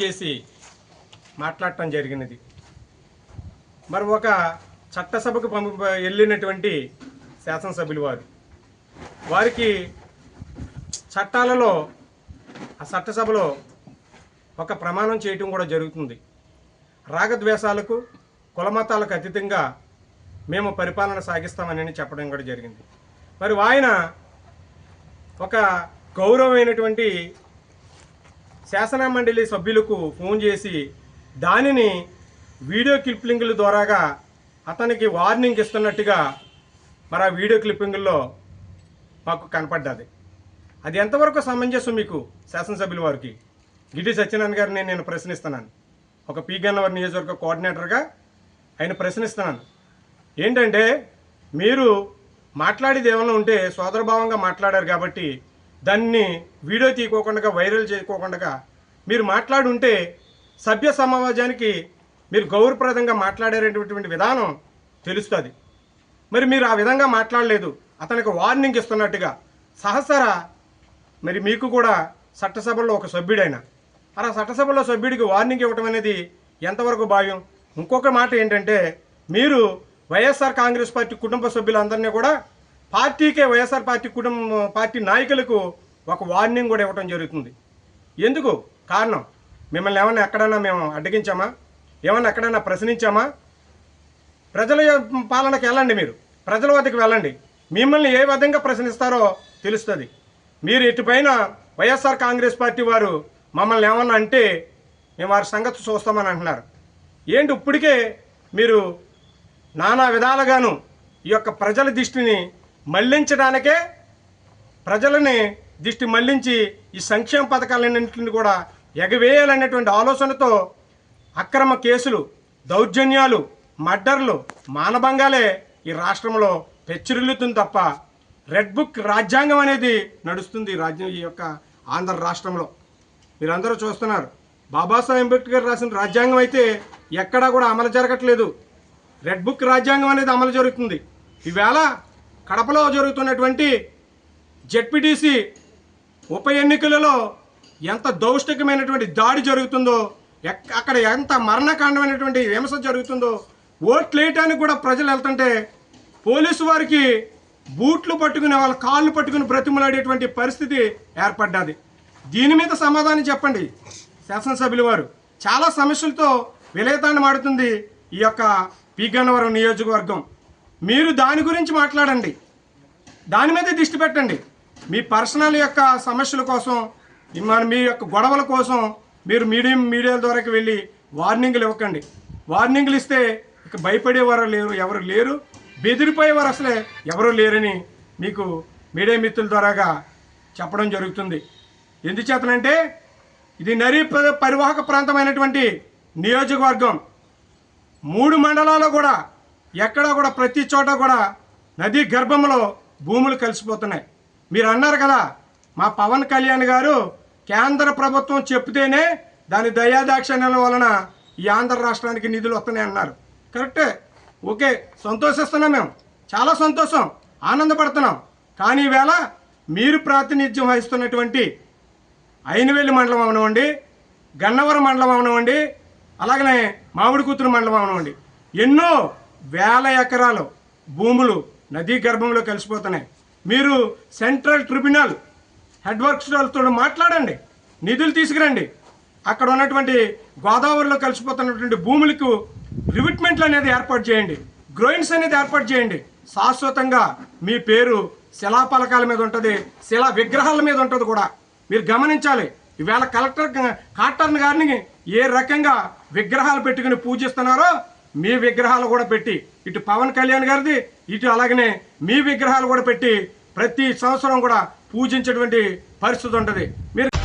చేసి మాట్లాడటం జరిగినది. మరి ఒక చట్టసభకు పంపి వెళ్ళినటువంటి శాసనసభ్యులు వారు. వారికి చట్టాలలో ఆ చట్టసభలో ఒక ప్రమాణం చేయటం కూడా జరుగుతుంది. రాగద్వేషాలకు కులమతాలకు అతీతంగా మేము పరిపాలన సాగిస్తామని చెప్పడం కూడా జరిగింది. మరి ఆయన ఒక గౌరవమైనటువంటి శాసన మండలి సభ్యులకు ఫోన్ చేసి దానిని వీడియో క్లిప్పింగ్ల ద్వారాగా అతనికి వార్నింగ్ ఇస్తున్నట్టుగా మరి ఆ వీడియో క్లిప్పింగ్లో మాకు కనపడ్డది. అది ఎంతవరకు సమంజసం మీకు శాసనసభ్యుల వారికి? గిడ్డి సత్యనారాయణ గారిని నేను ప్రశ్నిస్తున్నాను. ఒక పీ నియోజకవర్గ కోఆర్డినేటర్గా ఆయన ప్రశ్నిస్తున్నాను. ఏంటంటే మీరు మాట్లాడేది ఏమైనా ఉంటే సోదరభావంగా మాట్లాడారు కాబట్టి దాన్ని వీడియో తీయకోకుండా వైరల్ చేయకోకుండా మీరు మాట్లాడుంటే సభ్య సమాజానికి మీరు గౌరవప్రదంగా మాట్లాడేటటువంటి విధానం తెలుస్తుంది. మరి మీరు ఆ విధంగా మాట్లాడలేదు అతనికి వార్నింగ్ ఇస్తున్నట్టుగా సహసరా మరి మీకు కూడా చట్టసభలో ఒక సభ్యుడైన. అలా చట్టసభలో సభ్యుడికి వార్నింగ్ ఇవ్వటం అనేది ఎంతవరకు భావ్యం? ఇంకొక మాట ఏంటంటే మీరు వైఎస్ఆర్ కాంగ్రెస్ పార్టీ కుటుంబ సభ్యులందరినీ కూడా పార్టీకే వైఎస్ఆర్ పార్టీ కుటుంబ పార్టీ నాయకులకు ఒక వార్నింగ్ కూడా ఇవ్వటం జరుగుతుంది. ఎందుకు? కారణం మిమ్మల్ని ఏమైనా ఎక్కడైనా మేము అడ్డగించామా? ఏమన్నా ఎక్కడైనా ప్రశ్నించామా? ప్రజల పాలనకు పాలనకి వెళ్ళండి మీరు. ప్రజల వద్దకు వెళ్ళండి. మిమ్మల్ని ఏ విధంగా ప్రశ్నిస్తారో తెలుస్తుంది. మీరు ఇటుపైన వైఎస్ఆర్ కాంగ్రెస్ పార్టీ వారు మమ్మల్ని ఏమన్నా అంటే మేము వారి సంగతి చూస్తామని అంటున్నారు. ఏంటి ఇప్పటికే మీరు నానా విధాలుగాను ఈ యొక్క ప్రజల దృష్టిని మళ్ళించడానికే ప్రజలని దిష్టి మళ్ళించి ఈ సంక్షేమ పథకాలన్నింటిని కూడా ఎగవేయాలనేటువంటి ఆలోచనతో అక్రమ కేసులు దౌర్జన్యాలు మర్డర్లు మానభంగాలే ఈ రాష్ట్రంలో పెచ్చిరిల్లుతుంది తప్ప రెడ్ బుక్ రాజ్యాంగం అనేది నడుస్తుంది రాజ్యం ఈ యొక్క ఆంధ్ర రాష్ట్రంలో. మీరందరూ చూస్తున్నారు. బాబాసాహెబ్ అంబేద్కర్ రాసిన రాజ్యాంగం అయితే ఎక్కడా కూడా అమలు జరగట్లేదు. రెడ్ బుక్ రాజ్యాంగం అనేది అమలు జరుగుతుంది. ఈవేళ కడపలో జరుగుతున్నటువంటి జెడ్పీటీసీ ఉప ఎన్నికలలో ఎంత దౌష్టికమైనటువంటి దాడి జరుగుతుందో అక్కడ ఎంత మరణకాండమైనటువంటి హింస జరుగుతుందో ఓట్లు వేయటానికి కూడా ప్రజలు వెళ్తుంటే పోలీసు వారికి బూట్లు పట్టుకుని వాళ్ళ కాళ్ళు పట్టుకుని బ్రతిమలాడేటువంటి పరిస్థితి ఏర్పడ్డది. దీని మీద సమాధానం చెప్పండి శాసనసభ్యుల వారు. చాలా సమస్యలతో విలేతాన్ని మాడుతుంది ఈ యొక్క పీగన్నవరం నియోజకవర్గం. మీరు దాని గురించి మాట్లాడండి. దాని మీద దృష్టి పెట్టండి. మీ పర్సనల్ యొక్క సమస్యల కోసం మీ యొక్క గొడవల కోసం మీరు మీడియం మీడియాల ద్వారాకి వెళ్ళి వార్నింగ్లు ఇవ్వకండి. వార్నింగ్లు ఇస్తే ఇక భయపడేవారు లేరు ఎవరు లేరు. బెదిరిపోయేవారు అసలే ఎవరు లేరని మీకు మీడియా మిత్రుల ద్వారాగా చెప్పడం జరుగుతుంది. ఎందుచేతనంటే ఇది నరీ పరివాహక ప్రాంతమైనటువంటి నియోజకవర్గం. మూడు మండలాల్లో కూడా ఎక్కడా కూడా ప్రతి చోట కూడా నదీ గర్భంలో భూములు కలిసిపోతున్నాయి. మీరు అన్నారు కదా మా పవన్ కళ్యాణ్ గారు కేంద్ర ప్రభుత్వం చెప్తేనే దాని దయాదాక్షిణ్యం వలన ఈ ఆంధ్ర రాష్ట్రానికి నిధులు వస్తున్నాయి అన్నారు కరెక్టే. ఓకే సంతోషిస్తున్నాం మేము. చాలా సంతోషం. ఆనందపడుతున్నాం. కానీ ఈవేళ మీరు ప్రాతినిధ్యం వహిస్తున్నటువంటి అయినవేలి మండలం అవనివ్వండి గన్నవరం మండలం అవనివ్వండి అలాగనే మామిడి కూతురు మండలం అవనివ్వండి ఎన్నో వేల ఎకరాలు భూములు నదీ గర్భంలో కలిసిపోతున్నాయి. మీరు సెంట్రల్ ట్రిబ్యునల్ హెడ్ వర్క్స్తో మాట్లాడండి. నిధులు తీసుకురండి. అక్కడ ఉన్నటువంటి గోదావరిలో కలిసిపోతున్నటువంటి భూములకు రివిట్మెంట్లు అనేది ఏర్పాటు చేయండి. గ్రోయిన్స్ అనేది ఏర్పాటు చేయండి. శాశ్వతంగా మీ పేరు శిలాపలకాల మీద ఉంటుంది శిలా విగ్రహాల మీద ఉంటుంది కూడా. మీరు గమనించాలి. ఈవేళ కలెక్టర్ గ- కాటర్న్ గారిని ఏ రకంగా విగ్రహాలు పెట్టుకుని పూజిస్తున్నారో మీ విగ్రహాలు కూడా పెట్టి ఇటు పవన్ కళ్యాణ్ గారిది ఇటు అలాగనే మీ విగ్రహాలు కూడా పెట్టి ప్రతి సంవత్సరం కూడా పూజించేటువంటి పరిస్థితి ఉంటుంది. మీరు